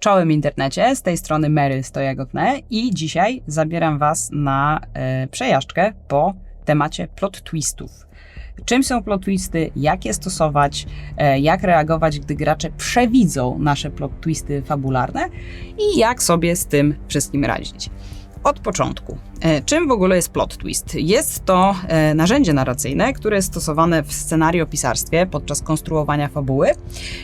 Czołem internecie, z tej strony Mary Stojagotne i dzisiaj zabieram Was na e, przejażdżkę po temacie plot twistów. Czym są plot twisty, jak je stosować, e, jak reagować, gdy gracze przewidzą nasze plot twisty fabularne i jak sobie z tym wszystkim radzić. Od początku. E, Czym w ogóle jest plot twist? Jest to e, narzędzie narracyjne, które jest stosowane w scenariopisarstwie podczas konstruowania fabuły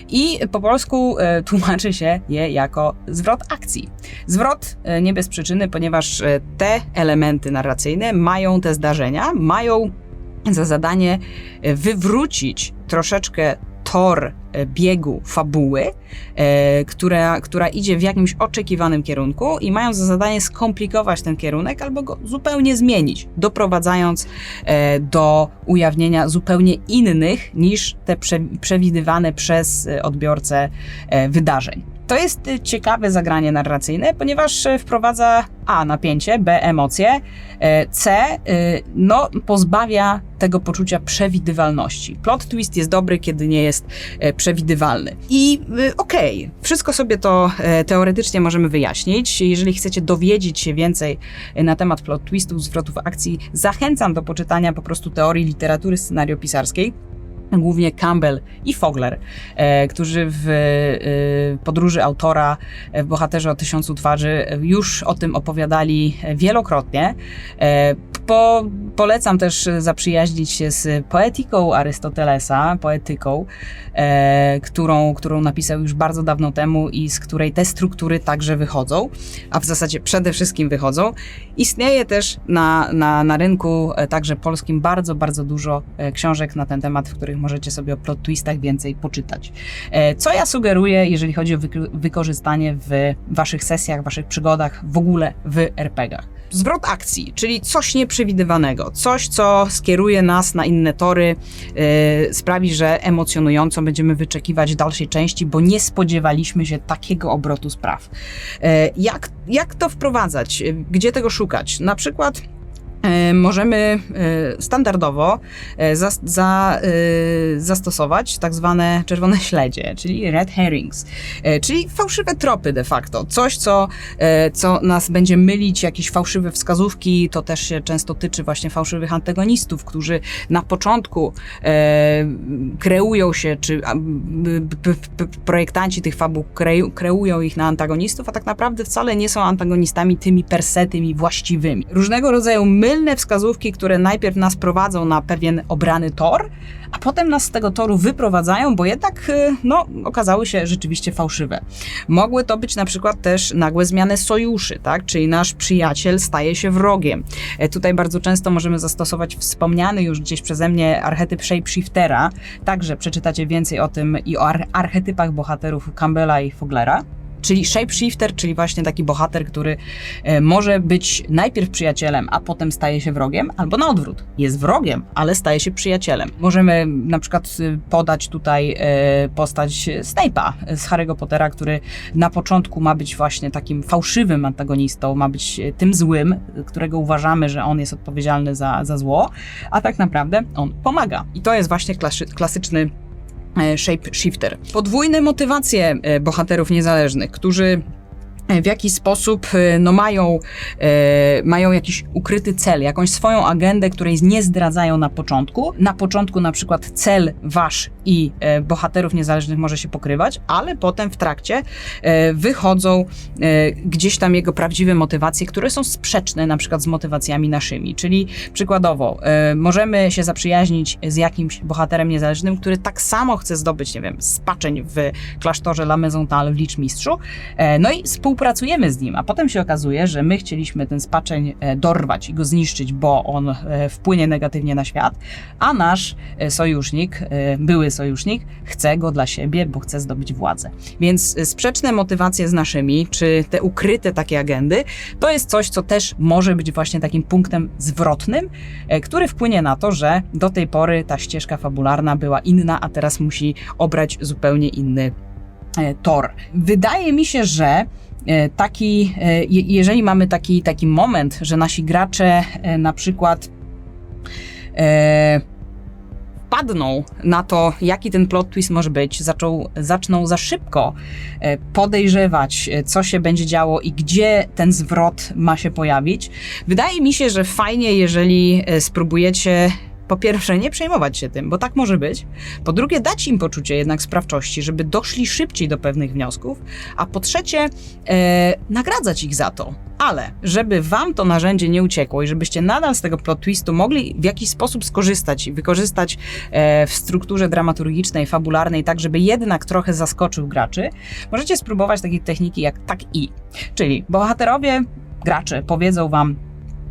i po polsku e, tłumaczy się je jako zwrot akcji. Zwrot nie bez przyczyny, ponieważ te elementy narracyjne mają te zdarzenia, mają za zadanie wywrócić troszeczkę tor biegu fabuły, e, która, która idzie w jakimś oczekiwanym kierunku i mają za zadanie skomplikować ten kierunek albo go zupełnie zmienić, doprowadzając e, do ujawnienia zupełnie innych niż te prze, przewidywane przez e, odbiorcę e, wydarzeń. To jest e, ciekawe zagranie narracyjne, ponieważ e, wprowadza A napięcie, B emocje, e, C no, pozbawia tego poczucia przewidywalności. Plot twist jest dobry, kiedy nie jest przewidywalny. I okej, wszystko sobie to teoretycznie możemy wyjaśnić. Jeżeli chcecie dowiedzieć się więcej na temat plot twistów, zwrotów akcji, zachęcam do poczytania po prostu teorii literatury scenariopisarskiej głównie Campbell i Fogler, e, którzy w e, podróży autora e, w Bohaterze o tysiącu twarzy już o tym opowiadali wielokrotnie. Po, polecam też zaprzyjaźnić się z poetyką Arystotelesa, poetyką, e, którą, którą napisał już bardzo dawno temu i z której te struktury także wychodzą, a w zasadzie przede wszystkim wychodzą. Istnieje też na, na, na rynku e, także polskim bardzo, bardzo dużo e, książek na ten temat, w których możecie sobie o plot twistach więcej poczytać. E, Co ja sugeruję, jeżeli chodzi o wyk- wykorzystanie w waszych sesjach, waszych przygodach, w ogóle w RPGach? Zwrot akcji, czyli coś nieprzewidywanego, coś, co skieruje nas na inne tory, e, sprawi, że emocjonująco będziemy wyczekiwać dalszej części, bo nie spodziewaliśmy się takiego obrotu spraw. E, Jak, jak to wprowadzać? E, Gdzie tego szukać? Na przykład możemy e, standardowo e, zas- za, e, zastosować tak zwane czerwone śledzie, czyli red herrings, e, czyli fałszywe tropy de facto. Coś, co, e, co nas będzie mylić, jakieś fałszywe wskazówki, to też się często tyczy właśnie fałszywych antagonistów, którzy na początku e, kreują się, czy projektanci tych fabuł kreu, kreują ich na antagonistów, a tak naprawdę wcale nie są antagonistami tymi per se, tymi właściwymi. Różnego rodzaju mylne wskazówki, które najpierw nas prowadzą na pewien obrany tor, a potem nas z tego toru wyprowadzają, bo jednak y, no, okazały się rzeczywiście fałszywe. Mogły to być na przykład też nagłe zmiany sojuszy, tak? czyli nasz przyjaciel staje się wrogiem. E, Tutaj bardzo często możemy zastosować wspomniany już gdzieś przeze mnie archetyp shapeshiftera, także przeczytacie więcej o tym i o ar- archetypach bohaterów Campbella i Foglera. Czyli shapeshifter, czyli właśnie taki bohater, który e, może być najpierw przyjacielem, a potem staje się wrogiem, albo na odwrót. Jest wrogiem, ale staje się przyjacielem. Możemy na przykład y, podać tutaj e, postać Snape'a z Harry'ego Pottera, który na początku ma być właśnie takim fałszywym antagonistą, ma być e, tym złym, którego uważamy, że on jest odpowiedzialny za, za zło, a tak naprawdę on pomaga. I to jest właśnie klasy, klasyczny shapeshifter. Podwójne motywacje e, bohaterów niezależnych, którzy e, w jakiś sposób e, no, mają, e, mają jakiś ukryty cel, jakąś swoją agendę, której nie zdradzają na początku. Na początku na przykład cel wasz i e, bohaterów niezależnych może się pokrywać, ale potem w trakcie e, wychodzą e, gdzieś tam jego prawdziwe motywacje, które są sprzeczne na przykład z motywacjami naszymi. Czyli przykładowo e, możemy się zaprzyjaźnić z jakimś bohaterem niezależnym, który tak samo chce zdobyć, nie wiem, spaczeń w klasztorze La Maisontal w Liczmistrzu, e, no i współpracujemy z nim, a potem się okazuje, że my chcieliśmy ten spaczeń e, dorwać i go zniszczyć, bo on e, wpłynie negatywnie na świat, a nasz e, sojusznik, były sojusznik, chce go dla siebie, bo chce zdobyć władzę. Więc sprzeczne motywacje z naszymi, czy te ukryte takie agendy, to jest coś, co też może być właśnie takim punktem zwrotnym, który wpłynie na to, że do tej pory ta ścieżka fabularna była inna, a teraz musi obrać zupełnie inny tor. Wydaje mi się, że taki, e, je- jeżeli mamy taki, taki moment, że nasi gracze e, na przykład e, wpadną na to, jaki ten plot twist może być, zaczął, zaczną za szybko e, podejrzewać, e, co się będzie działo i gdzie ten zwrot ma się pojawić. Wydaje mi się, że fajnie, jeżeli e, spróbujecie po pierwsze, nie przejmować się tym, bo tak może być. Po drugie, dać im poczucie jednak sprawczości, żeby doszli szybciej do pewnych wniosków. A po trzecie, e, nagradzać ich za to. Ale, żeby wam to narzędzie nie uciekło i żebyście nadal z tego plot twistu mogli w jakiś sposób skorzystać i wykorzystać e, w strukturze dramaturgicznej, fabularnej, tak żeby jednak trochę zaskoczył graczy, możecie spróbować takiej techniki jak tak i. Czyli bohaterowie, gracze powiedzą wam,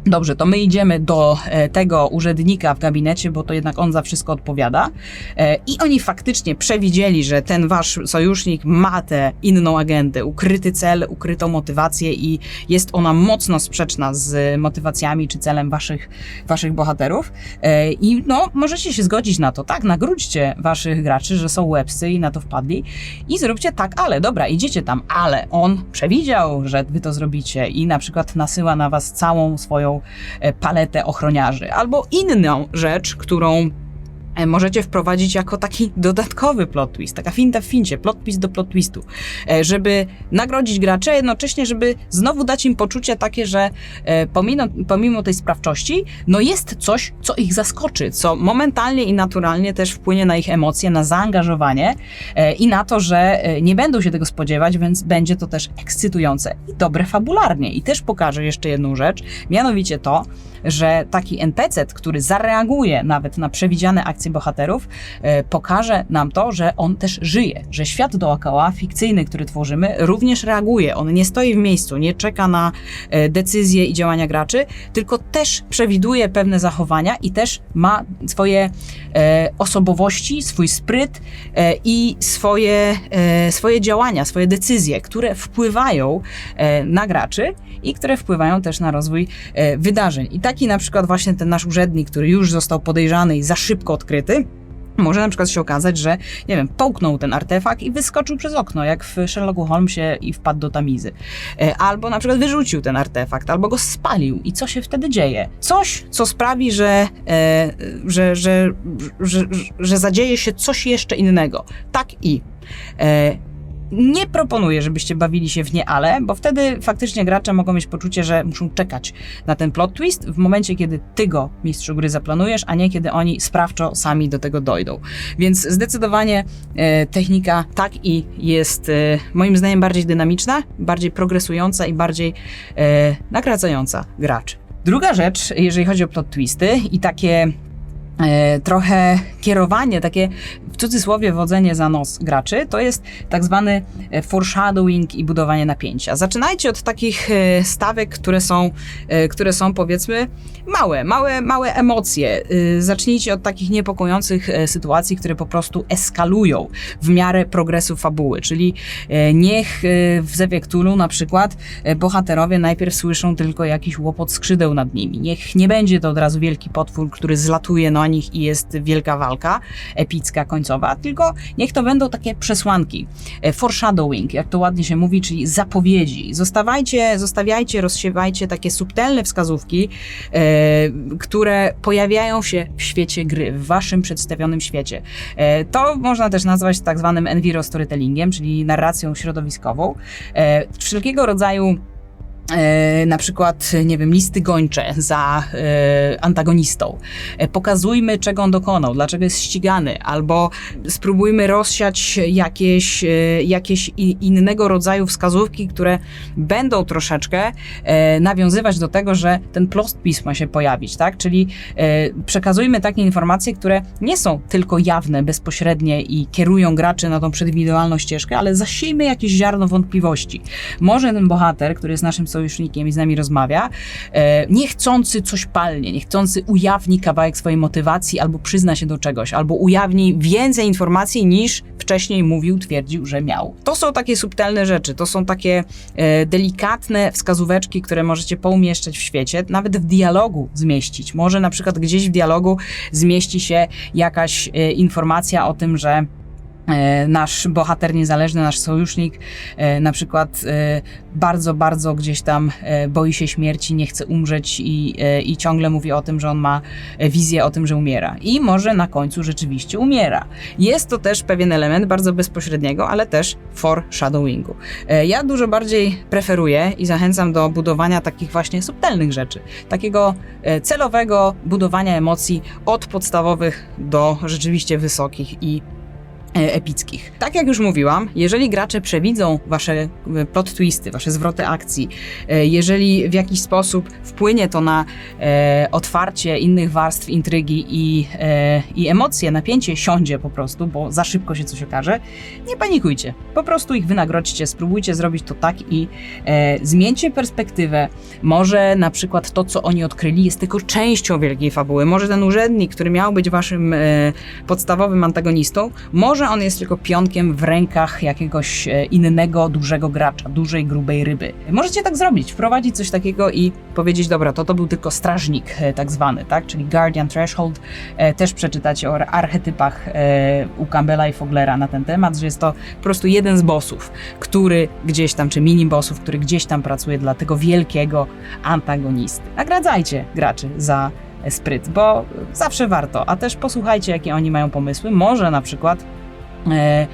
Dobrze, to my idziemy do e, tego urzędnika w gabinecie, bo to jednak on za wszystko odpowiada. E, I oni faktycznie przewidzieli, że ten wasz sojusznik ma tę inną agendę, ukryty cel, ukrytą motywację i jest ona mocno sprzeczna z motywacjami czy celem waszych, waszych bohaterów. E, I no, możecie się zgodzić na to, tak? Nagródźcie waszych graczy, że są łebscy i na to wpadli i zróbcie tak, ale dobra, idziecie tam, ale on przewidział, że wy to zrobicie i na przykład nasyła na was całą swoją E, paletę ochroniarzy. Albo inną rzecz, którą możecie wprowadzić jako taki dodatkowy plot twist, taka finta w fincie, plot twist do plot twistu, e, żeby nagrodzić graczy, a jednocześnie, żeby znowu dać im poczucie takie, że e, pomimo, pomimo tej sprawczości, no jest coś, co ich zaskoczy, co momentalnie i naturalnie też wpłynie na ich emocje, na zaangażowanie i na to, że nie będą się tego spodziewać, więc będzie to też ekscytujące i dobre fabularnie. I też pokażę jeszcze jedną rzecz, mianowicie to, że taki NPC, który zareaguje nawet na przewidziane akcje bohaterów, e, pokaże nam to, że on też żyje, że świat dookoła, fikcyjny, który tworzymy, również reaguje. On nie stoi w miejscu, nie czeka na e, decyzje i działania graczy, tylko też przewiduje pewne zachowania i też ma swoje osobowości, swój spryt i swoje, swoje działania, swoje decyzje, które wpływają na graczy i które wpływają też na rozwój wydarzeń. I taki na przykład właśnie ten nasz urzędnik, który już został podejrzany i za szybko odkryty, może na przykład się okazać, że, nie wiem, połknął ten artefakt i wyskoczył przez okno, jak w Sherlocku Holmesie i wpadł do tamizy. E, albo na przykład wyrzucił ten artefakt, albo go spalił. I co się wtedy dzieje? Coś, co sprawi, że, e, że, że, że, że, że zadzieje się coś jeszcze innego. Tak i. Nie proponuję, żebyście bawili się w nie ale, bo wtedy faktycznie gracze mogą mieć poczucie, że muszą czekać na ten plot twist w momencie, kiedy ty go, mistrzu gry, zaplanujesz, a nie kiedy oni sprawczo sami do tego dojdą. Więc zdecydowanie e, technika tak i jest e, moim zdaniem bardziej dynamiczna, bardziej progresująca i bardziej e, nagradzająca graczy. Druga rzecz, jeżeli chodzi o plot twisty i takie trochę kierowanie, takie w cudzysłowie wodzenie za nos graczy, to jest tak zwany e, foreshadowing i budowanie napięcia. Zaczynajcie od takich e, stawek, które są, e, które są powiedzmy małe, małe, małe emocje. Zacznijcie od takich niepokojących sytuacji, które po prostu eskalują w miarę progresu fabuły, czyli niech w Zewie Cthulhu na przykład bohaterowie najpierw słyszą tylko jakiś łopot skrzydeł nad nimi. Niech nie będzie to od razu wielki potwór, który zlatuje na nich i jest wielka walka, epicka, końcowa tylko niech to będą takie przesłanki. E, foreshadowing, jak to ładnie się mówi, czyli zapowiedzi. Zostawajcie, zostawiajcie, rozsiewajcie takie subtelne wskazówki, e, które pojawiają się w świecie gry, w waszym przedstawionym świecie. E, to można też nazwać tak zwanym enviro storytellingiem, czyli narracją środowiskową. E, wszelkiego rodzaju na przykład, nie wiem, listy gończe za e, antagonistą. E, pokazujmy, czego on dokonał, dlaczego jest ścigany, albo spróbujmy rozsiać jakieś, jakieś innego rodzaju wskazówki, które będą troszeczkę nawiązywać do tego, że ten plot twist ma się pojawić, tak? Czyli przekazujmy takie informacje, które nie są tylko jawne, bezpośrednie i kierują graczy na tą przewidywalną ścieżkę, ale zasiejmy jakieś ziarno wątpliwości. Może ten bohater, który jest naszym sojusznikiem i z nami rozmawia, e, niechcący coś palnie, niechcący ujawni kawałek swojej motywacji albo przyzna się do czegoś, albo ujawni więcej informacji niż wcześniej mówił, twierdził, że miał. To są takie subtelne rzeczy, to są takie e, delikatne wskazóweczki, które możecie poumieszczać w świecie, nawet w dialogu zmieścić. Może na przykład gdzieś w dialogu zmieści się jakaś e, informacja o tym, że nasz bohater niezależny, nasz sojusznik, e, na przykład e, bardzo, bardzo gdzieś tam e, boi się śmierci, nie chce umrzeć i, e, i ciągle mówi o tym, że on ma e, wizję o tym, że umiera. I może na końcu rzeczywiście umiera. Jest to też pewien element bardzo bezpośredniego, ale też foreshadowingu. E, Ja dużo bardziej preferuję i zachęcam do budowania takich właśnie subtelnych rzeczy, takiego e, celowego budowania emocji od podstawowych do rzeczywiście wysokich i e, epickich. Tak jak już mówiłam, jeżeli gracze przewidzą wasze e, plot twisty, wasze zwroty akcji, e, jeżeli w jakiś sposób wpłynie to na e, otwarcie innych warstw intrygi i, e, i emocje, napięcie siądzie po prostu, bo za szybko się coś okaże, nie panikujcie. Po prostu ich wynagrodźcie, spróbujcie zrobić to tak i e, zmieńcie perspektywę. Może na przykład to, co oni odkryli, jest tylko częścią wielkiej fabuły. Może ten urzędnik, który miał być waszym e, podstawowym antagonistą, może on jest tylko pionkiem w rękach jakiegoś e, innego, dużego gracza, dużej, grubej ryby. Możecie tak zrobić, wprowadzić coś takiego i powiedzieć, dobra, to to był tylko strażnik e, tak zwany, tak? Czyli Guardian Threshold. E, też przeczytacie o archetypach u Campbella i Foglera na ten temat, że jest to po prostu jeden z bossów, który gdzieś tam, czy mini bossów, który gdzieś tam pracuje dla tego wielkiego antagonisty. Nagradzajcie graczy za spryt, bo zawsze warto, a też posłuchajcie, jakie oni mają pomysły. Może na przykład e,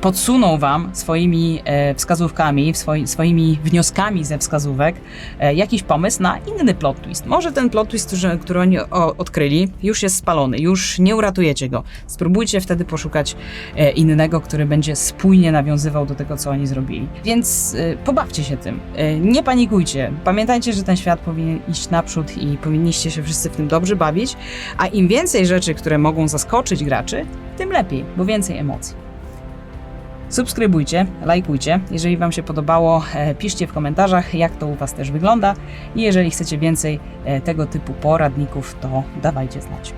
podsuną Wam swoimi e, wskazówkami, swoi, swoimi wnioskami ze wskazówek e, jakiś pomysł na inny plot twist. Może ten plot twist, który, oni odkryli, już jest spalony, już nie uratujecie go. Spróbujcie wtedy poszukać e, innego, który będzie spójnie nawiązywał do tego, co oni zrobili. Więc pobawcie się tym. Nie panikujcie. Pamiętajcie, że ten świat powinien iść naprzód i powinniście się wszyscy w tym dobrze bawić, a im więcej rzeczy, które mogą zaskoczyć graczy, tym lepiej, bo więcej emocji. Subskrybujcie, lajkujcie. Jeżeli Wam się podobało, e, piszcie w komentarzach, jak to u Was też wygląda. I jeżeli chcecie więcej e, tego typu poradników, to dawajcie znać.